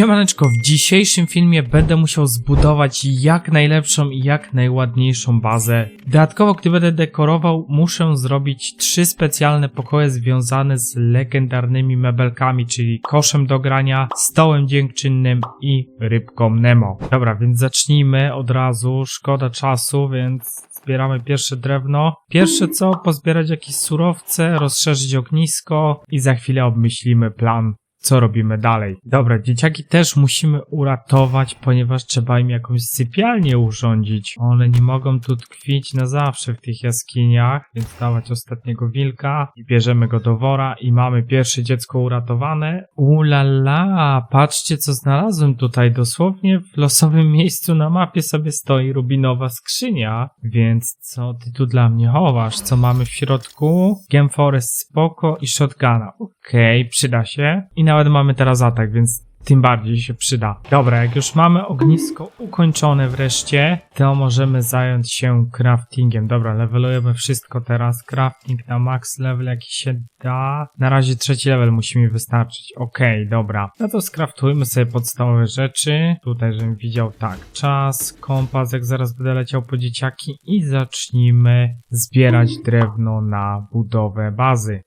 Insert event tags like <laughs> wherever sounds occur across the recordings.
Siemaneczko, w dzisiejszym filmie będę musiał zbudować jak najlepszą i jak najładniejszą bazę. Dodatkowo, gdy będę dekorował, muszę zrobić trzy specjalne pokoje związane z legendarnymi mebelkami, czyli koszem do grania, stołem dziękczynnym i rybką Nemo. Dobra, więc zacznijmy od razu, szkoda czasu, więc zbieramy pierwsze drewno. Pierwsze co, pozbierać jakieś surowce, rozszerzyć ognisko i za chwilę obmyślimy plan co robimy dalej. Dobra, dzieciaki też musimy uratować, ponieważ trzeba im jakąś sypialnię urządzić. One nie mogą tu tkwić na zawsze w tych jaskiniach, więc dawać ostatniego wilka i bierzemy go do wora i mamy pierwsze dziecko uratowane. Ulala, patrzcie co znalazłem tutaj. Dosłownie w losowym miejscu na mapie sobie stoi rubinowa skrzynia, więc co ty tu dla mnie chowasz? Co mamy w środku? Game Forest spoko i shotguna. Okej, przyda się. I nawet mamy teraz atak, więc tym bardziej się przyda. Dobra, jak już mamy ognisko ukończone wreszcie, to możemy zająć się craftingiem. Dobra, levelujemy wszystko teraz. Crafting na max level jaki się da. Na razie trzeci level musi mi wystarczyć. Okej, dobra. No to skraftujmy sobie podstawowe rzeczy. Tutaj, żebym widział tak. Czas, kompas, jak zaraz będę leciał po dzieciaki i zacznijmy zbierać drewno na budowę bazy.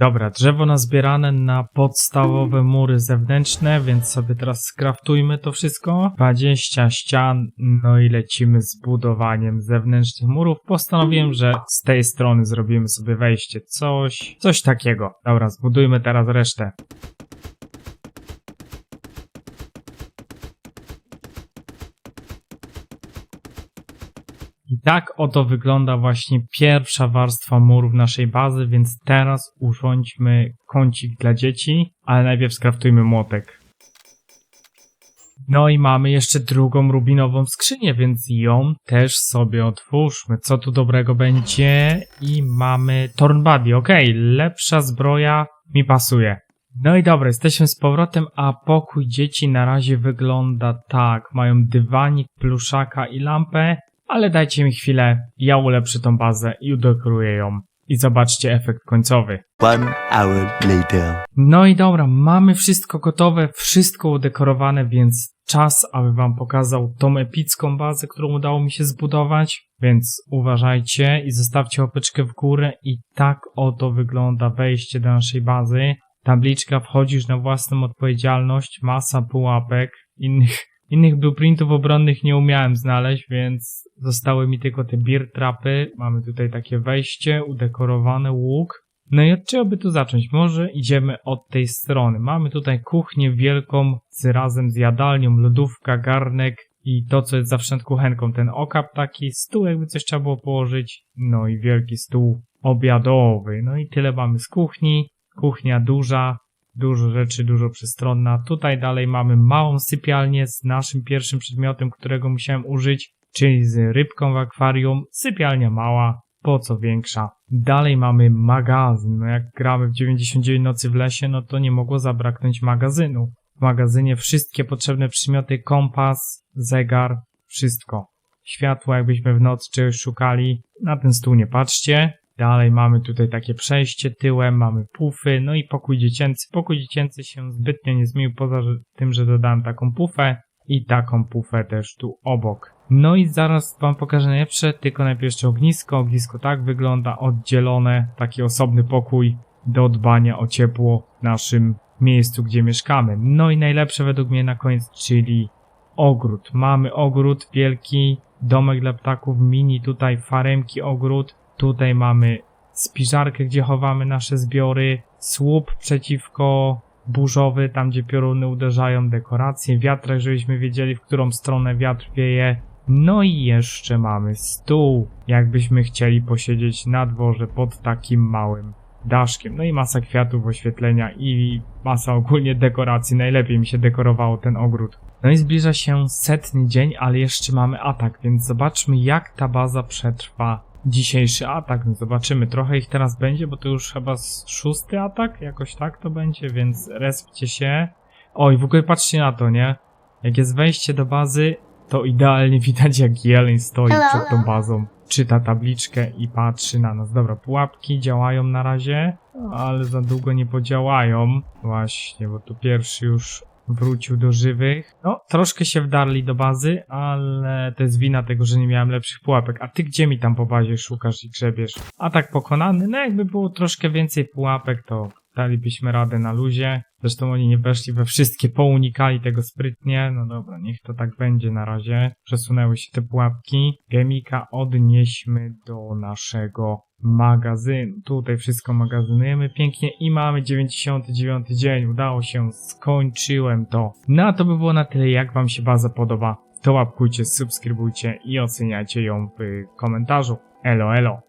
Dobra, drzewo nazbierane na podstawowe mury zewnętrzne, więc sobie teraz skraftujmy to wszystko. 20 ścian, no i lecimy z budowaniem zewnętrznych murów. Postanowiłem, że z tej strony zrobimy sobie wejście. Coś, coś takiego. Dobra, zbudujmy teraz resztę. I tak oto wygląda właśnie pierwsza warstwa murów naszej bazy, więc teraz urządźmy kącik dla dzieci, ale najpierw skraftujmy młotek. No i mamy jeszcze drugą rubinową skrzynię, więc ją też sobie otwórzmy. Co tu dobrego będzie? I mamy Tornbuddy, okej, lepsza zbroja mi pasuje. No i dobra, jesteśmy z powrotem, a pokój dzieci na razie wygląda tak. Mają dywanik, pluszaka i lampę, ale dajcie mi chwilę, ja ulepszę tą bazę i udekoruję ją. I zobaczcie efekt końcowy. One hour later. No i dobra, mamy wszystko gotowe, wszystko udekorowane, więc czas, aby wam pokazał tą epicką bazę, którą udało mi się zbudować. Więc uważajcie i zostawcie łapeczkę w górę i tak oto wygląda wejście do naszej bazy. Tabliczka wchodzisz na własną odpowiedzialność, masa pułapek, innych Innych blueprintów obronnych nie umiałem znaleźć, więc zostały mi tylko te beer trapy. Mamy tutaj takie wejście, udekorowany łuk. No i od czego by tu zacząć? Może idziemy od tej strony. Mamy tutaj kuchnię wielką z razem z jadalnią, lodówka, garnek i to, co jest zawsze nad kuchenką. Ten okap taki, stół jakby coś trzeba było położyć. No i wielki stół obiadowy. No i tyle mamy z kuchni. Kuchnia duża, Dużo rzeczy, dużo przestronna. Tutaj dalej mamy małą sypialnię z naszym pierwszym przedmiotem, którego musiałem użyć, czyli z rybką w akwarium. Sypialnia mała, po co większa. Dalej mamy magazyn. No jak gramy w 99 nocy w lesie, no to nie mogło zabraknąć magazynu. W magazynie wszystkie potrzebne przedmioty, kompas, zegar, wszystko. Światło, jakbyśmy w nocy czegoś szukali. Na ten stół nie patrzcie. Dalej mamy tutaj takie przejście tyłem, mamy pufy, no i pokój dziecięcy. Pokój dziecięcy się zbytnio nie zmienił, poza tym, że dodałem taką pufę i taką pufę też tu obok. No i zaraz wam pokażę najlepsze, tylko najpierw jeszcze ognisko. Ognisko tak wygląda, oddzielone, taki osobny pokój do dbania o ciepło w naszym miejscu, gdzie mieszkamy. No i najlepsze według mnie na koniec, czyli ogród. Mamy ogród wielki, domek dla ptaków, mini tutaj faremki ogród. Tutaj mamy spiżarkę, gdzie chowamy nasze zbiory, słup przeciwko burzowy, tam gdzie pioruny uderzają, dekoracje, wiatrak, żebyśmy wiedzieli, w którą stronę wiatr wieje. No i jeszcze mamy stół, jakbyśmy chcieli posiedzieć na dworze pod takim małym daszkiem. No i masa kwiatów, oświetlenia i masa ogólnie dekoracji. Najlepiej mi się dekorowało ten ogród. No i zbliża się setny dzień, ale jeszcze mamy atak, więc zobaczmy jak ta baza przetrwa dzisiejszy atak. Zobaczymy, trochę ich teraz będzie, bo to już chyba szósty atak, jakoś tak to będzie, więc respcie się. Oj, w ogóle patrzcie na to, nie? Jak jest wejście do bazy, to idealnie <laughs> widać jak jeleń stoi przed tą bazą. Czyta tabliczkę i patrzy na nas. Dobra, pułapki działają na razie, ale za długo nie podziałają. Właśnie, bo tu pierwszy już wrócił do żywych. No, troszkę się wdarli do bazy, ale to jest wina tego, że nie miałem lepszych pułapek. A ty gdzie mi tam po bazie szukasz i grzebiesz? A tak pokonany? No jakby było troszkę więcej pułapek, to dalibyśmy radę na luzie. Zresztą oni nie weszli we wszystkie, pounikali tego sprytnie. No dobra, niech to tak będzie na razie. Przesunęły się te pułapki. Gemika odnieśmy do naszego magazynu. Tutaj wszystko magazynujemy pięknie i mamy 99 dzień. Udało się, skończyłem to. No a to by było na tyle. Jak wam się baza podoba, to łapkujcie, subskrybujcie i oceniajcie ją w komentarzu. Elo, elo.